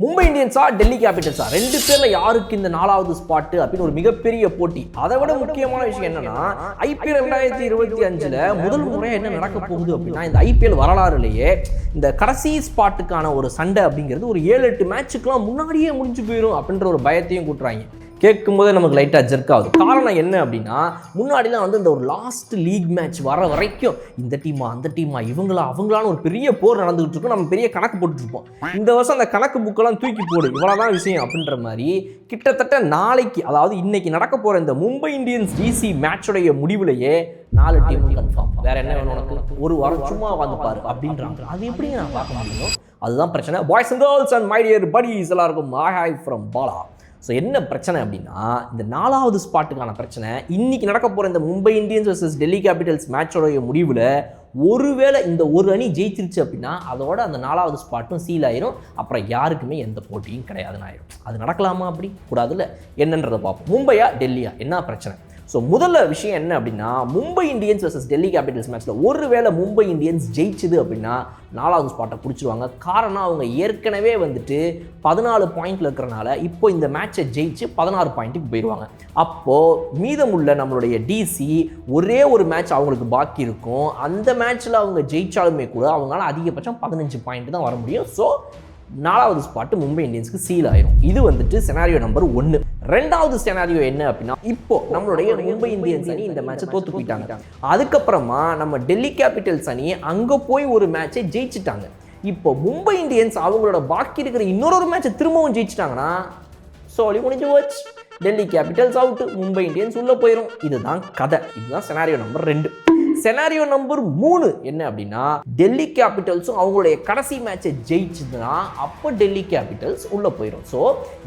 மும்பை இந்தியன்ஸா டெல்லி கேபிட்டல்ஸா ரெண்டு பேர்ல யாருக்கு இந்த நாலாவது ஸ்பாட் அப்படின்னு ஒரு மிகப்பெரிய போட்டி? அதை விட முக்கியமான விஷயம் என்னன்னா ஐபிஎல் ரெண்டாயிரத்தி இருபத்தி அஞ்சுல முதல் முறை என்ன நடக்க போகுது அப்படின்னா இந்த ஐபிஎல் வரலாறுலேயே இந்த கடைசி ஸ்பாட்டுக்கான ஒரு சண்டை அப்படிங்கிறது ஒரு ஏழு எட்டு மேட்சுக்கெல்லாம் முன்னாடியே முடிஞ்சு போயிடும் அப்படின்ற ஒரு பயத்தையும் கூட்டுறாங்க. கேட்கும்போது நமக்கு லைட்டாக ஜெர்க் ஆகுது. காரணம் என்ன அப்படின்னா முன்னாடிலாம் வந்து இந்த ஒரு லாஸ்ட் லீக் மேட்ச் வர வரைக்கும் இந்த டீமா அந்த டீமா இவங்களா அவங்களான்னு ஒரு பெரிய போர் நடந்துகிட்டு இருக்கும். நம்ம பெரிய கணக்கு போட்டுட்டு இருப்போம் இந்த வருஷம் அந்த கணக்கு புக்கெல்லாம் தூக்கி போடு இவ்வளோதான் விஷயம் அப்படின்ற மாதிரி கிட்டத்தட்ட நாளைக்கு அதாவது இன்னைக்கு நடக்க போகிற இந்த மும்பை இந்தியன்ஸ் டிசி மேட்சுடைய முடிவுலையே நாலு டீம் கன்ஃபார்ம் வேற என்ன வேணும் உனக்கு? ஒரு வாரம் சும்மா உட்காந்து பாரு அப்படின்றாங்க. அது எப்படிங்க நான் பார்க்க முடியும்? அதுதான் பிரச்சனை. Boys and girls and my dear buddies எல்லாருக்கும் ஹாய் ஃப்ரம் பாலா ஸோ என்ன பிரச்சனை அப்படின்னா இந்த நாலாவது ஸ்பாட்டுக்கான பிரச்சனை இன்றைக்கி நடக்க போகிற இந்த Mumbai Indians versus Delhi Capitals மேட்சோடைய முடிவில் ஒருவேளை இந்த ஒரு அணி ஜெயிச்சிருச்சு அப்படின்னா அதோட அந்த நாலாவது ஸ்பாட்டும் சீல் ஆயிரும். அப்புறம் யாருக்குமே எந்த போட்டியும் கிடையாதுன்னு ஆயிரும். அது நடக்கலாமா அப்படி? கூடாதுல்ல. என்னன்றதை பார்ப்போம். மும்பையா டெல்லியா? என்ன பிரச்சனை? ஸோ முதல்ல விஷயம் என்ன அப்படின்னா Mumbai Indians versus Delhi Capitals மேட்ச்சில் ஒருவேளை மும்பை இந்தியன்ஸ் ஜெயிச்சுது அப்படின்னா நாலாவது ஸ்பாட்டை பிடிச்சிருவாங்க. காரணம் அவங்க ஏற்கனவே வந்துட்டு பதினாலு பாயிண்ட்ல இருக்கிறனால இப்போ இந்த மேட்சை ஜெயிச்சு பதினாறு பாயிண்ட்டுக்கு போயிடுவாங்க அப்போது மீதமுள்ள நம்மளுடைய டிசி ஒரே ஒரு மேட்ச் அவங்களுக்கு பாக்கி இருக்கும். அந்த மேட்ச்சில் அவங்க ஜெயிச்சாலுமே கூட அவங்களால அதிகபட்சம் பதினஞ்சு பாயிண்ட் தான் வர முடியும். ஸோ நாலாவது ஸ்பாட்டு மும்பை இந்தியன்ஸ்க்கு சீல் ஆயிரும். இது வந்துட்டு செனாரியோ நம்பர் ஒன்று ரெண்டாவது செனாரியோ என்ன அப்படின்னா இப்போ நம்மளுடைய மும்பை இந்தியன்ஸ் அணி இந்த மேட்சை தோத்து போயிட்டாங்க. அதுக்கப்புறமா நம்ம டெல்லி கேபிட்டல்ஸ் அணி அங்கே போய் ஒரு மேட்சை ஜெயிச்சிட்டாங்க. இப்போ மும்பை இந்தியன்ஸ் அவங்களோட பாக்கி இருக்கிற இன்னொரு மேட்சை திரும்பவும் ஜெயிச்சிட்டாங்கன்னா சோலி முடிஞ்சு போச்சு. Delhi Capitals out Mumbai Indians உள்ள போயிடும் இதுதான் கதை. இதுதான் செனாரியோ நம்பர் ரெண்டு. செனாரியோ நம்பர் மூணு. என்ன அப்படின்னா டெல்லி கேபிட்டல்ஸும் அவங்களுடைய கடைசி மேட்சை ஜெயிச்சுதுன்னா அப்போ டெல்லி கேபிட்டல்ஸ் உள்ள போயிடும் ஸோ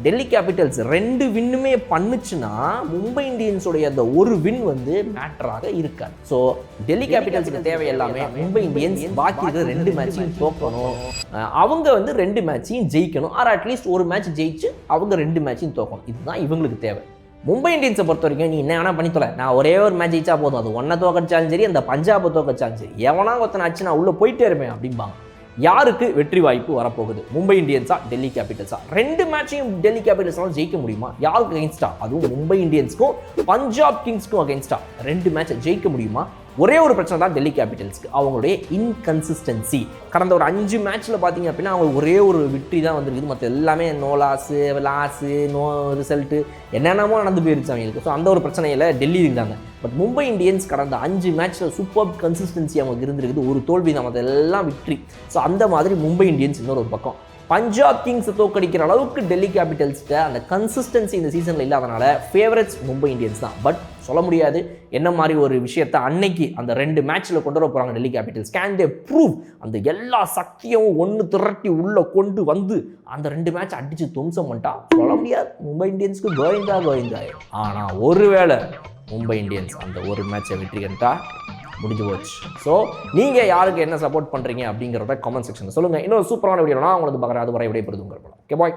டெல்லி கேபிட்டல்ஸ் ரெண்டு வின்னுமே பண்ணுச்சுன்னா மும்பை இந்தியன்ஸுடைய அந்த ஒரு வின் வந்து மேட்டராக இருக்காது. ஸோ டெல்லி கேபிட்டல்ஸுக்கு தேவை எல்லாமே மும்பை இந்தியன்ஸ் பாக்கி இருக்கிற ரெண்டு மேட்சையும் தோக்கணும். அவங்க வந்து ரெண்டு மேட்சையும் ஜெயிக்கணும். ஆர் அட்லீஸ்ட் ஒரு மேட்ச் ஜெயிச்சு அவங்க ரெண்டு மேட்சையும் தோக்கணும். இதுதான் இவங்களுக்கு தேவை. மும்பை இந்தியன்ஸை பொறுத்த வரைக்கும் நீ என்ன வேணால் பண்ணி தொலை. நான் ஒரே ஒரு மேட்ச் ஜெயிச்சா போதும். அது ஒன்றை தோக்கடிச்சாலும் சரி அந்த பஞ்சாபை தோக்கடிச்சாலும் சரி. எவனா ஒருத்தனை ஆச்சு நான் உள்ளே போயிட்டே இருப்பேன் அப்படிம்பாங்க. யாருக்கு வெற்றி வாய்ப்பு வரப்போகுது? மும்பை இந்தியன்ஸா டெல்லி கேபிட்டல்ஸா ரெண்டு மேட்சையும் டெல்லி கேபிட்டல்ஸ்னாலும் ஜெயிக்க முடியுமா? யாருக்கு அகைன்ஸ்டா அதுவும் மும்பை இந்தியன்ஸ்க்கும் பஞ்சாப் கிங்ஸ்க்கும் அகைன்ஸ்டா ரெண்டு மேட்சை ஜெயிக்க முடியுமா? ஒரே ஒரு பிரச்சனை தான் டெல்லி கேபிட்டல்ஸ்க்கு. அவங்களுடைய இன்கன்சிஸ்டன்சி கடந்த ஒரு அஞ்சு மேட்ச்சில் பார்த்தீங்க அப்படின்னா அவங்க ஒரே ஒரு விக்ட்ரி தான் வந்திருக்குது. மற்ற எல்லாமே no loss loss no result என்னென்னமோ நடந்து போயிருச்சு அவங்களுக்கு. ஸோ அந்த ஒரு பிரச்சனையில் டெல்லி இருந்தாங்க. பட் மும்பை இந்தியன்ஸ் கடந்த அஞ்சு மேட்ச்சில் சூப்பர் கன்சிஸ்டன்சி அவங்களுக்கு இருந்திருக்குது. ஒரு தோல்வி தான். மற்ற எல்லாம் விக்ட்ரி ஸோ அந்த மாதிரி மும்பை இந்தியன்ஸ் இன்னொரு ஒரு பக்கம். பஞ்சாப் கிங்ஸை தோக்கடிக்கிற அளவுக்கு டெல்லி கேபிட்டல்ஸ்கிட்ட அந்த கன்சிஸ்டன்சி இந்த சீசனில் இல்லாதனால ஃபேவரட்ஸ் மும்பை இந்தியன்ஸ் தான். பட் சொல்ல முடியாது. என்ன மாதிரி ஒரு விஷயத்தை அன்னைக்கு அந்த ரெண்டு மேட்ச்சில் கொண்டு வர போகிறாங்க Delhi Capitals can they prove அந்த எல்லா சக்தியும் ஒன்று திரட்டி உள்ளே கொண்டு வந்து அந்த ரெண்டு மேட்ச் அடித்து தும்சம் பண்ணிட்டா? சொல்ல முடியாது. மும்பை இந்தியன்ஸ்க்கு கோவிந்தா கோவிந்தா. ஆனால் ஒருவேளை மும்பை இந்தியன்ஸ் அந்த ஒரு மேட்சை வெற்றி கண்டா முடிஞ்சு போச்சு. ஸோ நீங்கள் யாருக்கு என்ன சப்போர்ட் பண்ணுறீங்க அப்படிங்கிறத கமெண்ட் செக்ஷனில் சொல்லுங்கள் இன்னொரு சூப்பரான வீடியோனா உங்களுக்கு பார்க்குறேன் அது வரை விடைபெறுதுங்கிற ஓகே பாய்